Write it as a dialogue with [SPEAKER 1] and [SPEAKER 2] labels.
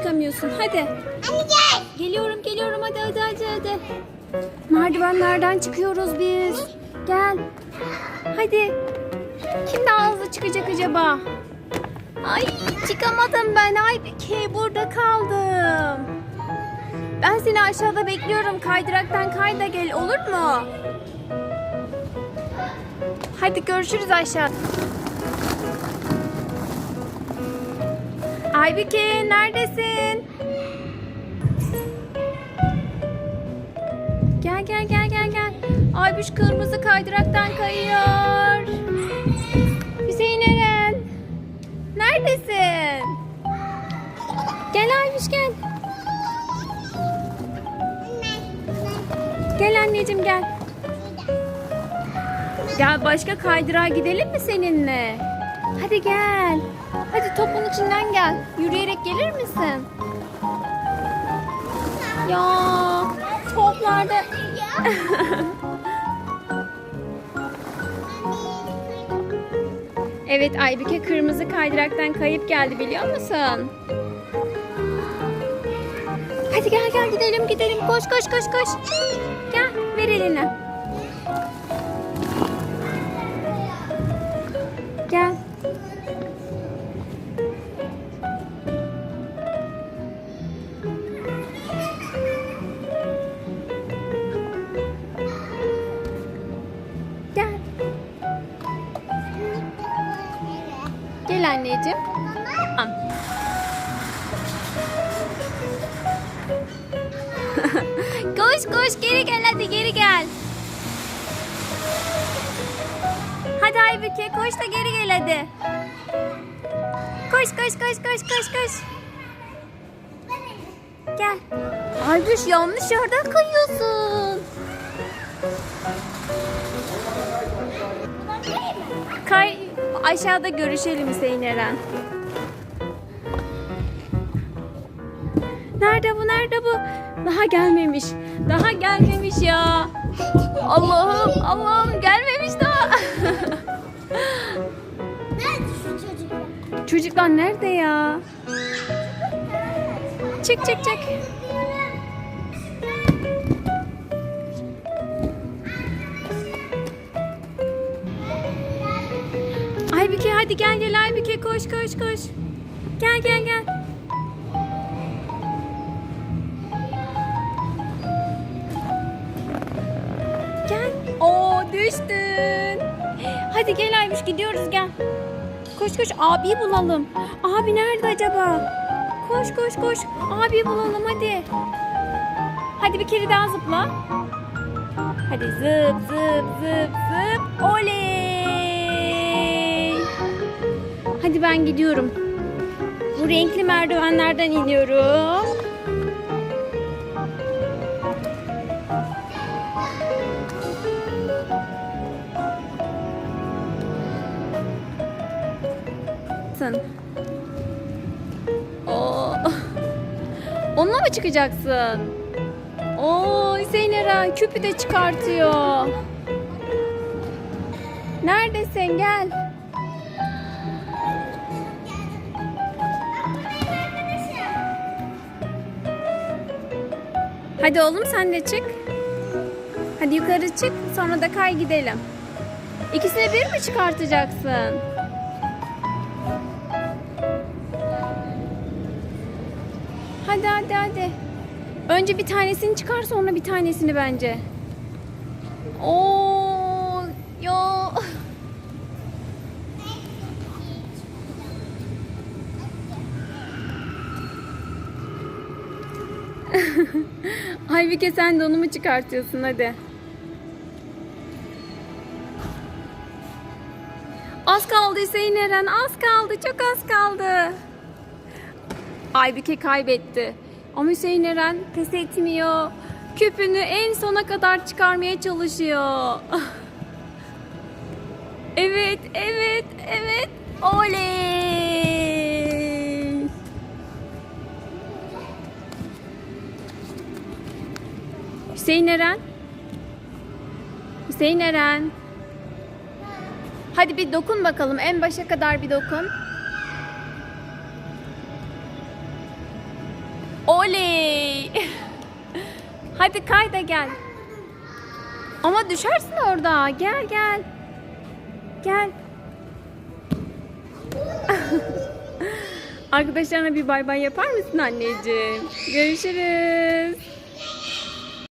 [SPEAKER 1] çıkamıyorsun. Hadi.
[SPEAKER 2] Anne gel.
[SPEAKER 1] Geliyorum geliyorum hadi hadi hadi hadi. Merdivenlerden çıkıyoruz biz. Gel. Hadi. Kim daha hızlı çıkacak acaba? Ay çıkamadım ben. Ay Bike burada kaldım. Ben seni aşağıda bekliyorum. Kaydıraktan kayda gel olur mu? Hadi görüşürüz aşağıda. Aybike neredesin? Gel gel gel gel gel. Aybuş kırmızı kaydıraktan kayıyor. Hüseyin Eren. Neredesin? Gel Aybuş gel. Gel anneciğim gel. Gel başka kaydırağa gidelim mi seninle? Hadi gel. Hadi topun içinden gel. Yürüyerek gelir misin? Ya toplarda... Evet Aybüke kırmızı kaydıraktan kayıp geldi biliyor musun? Hadi gel gel gidelim gidelim koş koş koş koş. Gel anneciğim. Al. koş koş geri gel hadi geri gel. Hadi Aybüke koş da geri gel hadi. Koş koş koş koş koş koş. Gel. Aybüş yanlış yerden kayıyorsun. Kay aşağıda görüşelim Hüseyin Eren. Nerede bu nerede bu? Daha gelmemiş. Daha gelmemiş ya. Allah'ım Allah'ım gelmemiş daha.
[SPEAKER 2] Nerede şu çocuk?
[SPEAKER 1] Çocuklar nerede ya? Çık çık çık. Aybüke hadi gel gel Aybüke koş koş koş. Gel gel gel. Gel. Oo düştün. Hadi gel Aybuş gidiyoruz gel. Koş koş abiyi bulalım. Abi nerede acaba? Koş koş koş. Abi bulalım hadi. Hadi bir kere daha zıpla. Hadi zıp zıp zıp zıp. Oley. Ben gidiyorum. Bu renkli merdivenlerden iniyorum. Sen. Oo. Onunla mı çıkacaksın? Oo Hüseyin Eren küpü de çıkartıyor. Neredesin gel. Hadi oğlum sen de çık. Hadi yukarı çık sonra da kay gidelim. İkisini bir mi çıkartacaksın? Hadi hadi hadi. Önce bir tanesini çıkar sonra bir tanesini bence. Oo, yo. Aybüke sen de onu mu çıkartıyorsun hadi. Az kaldı Hüseyin Eren az kaldı çok az kaldı. Aybüke kaybetti. Ama Hüseyin Eren pes etmiyor. Küpünü en sona kadar çıkarmaya çalışıyor. Evet, evet, evet. Oley! Hüseyin Eren. Hüseyin Eren. Hadi bir dokun bakalım. En başa kadar bir dokun. Oley. Hadi kay da gel. Ama düşersin orada. Gel gel. Gel. Arkadaşlarına bir bay bay yapar mısın anneciğim? Görüşürüz.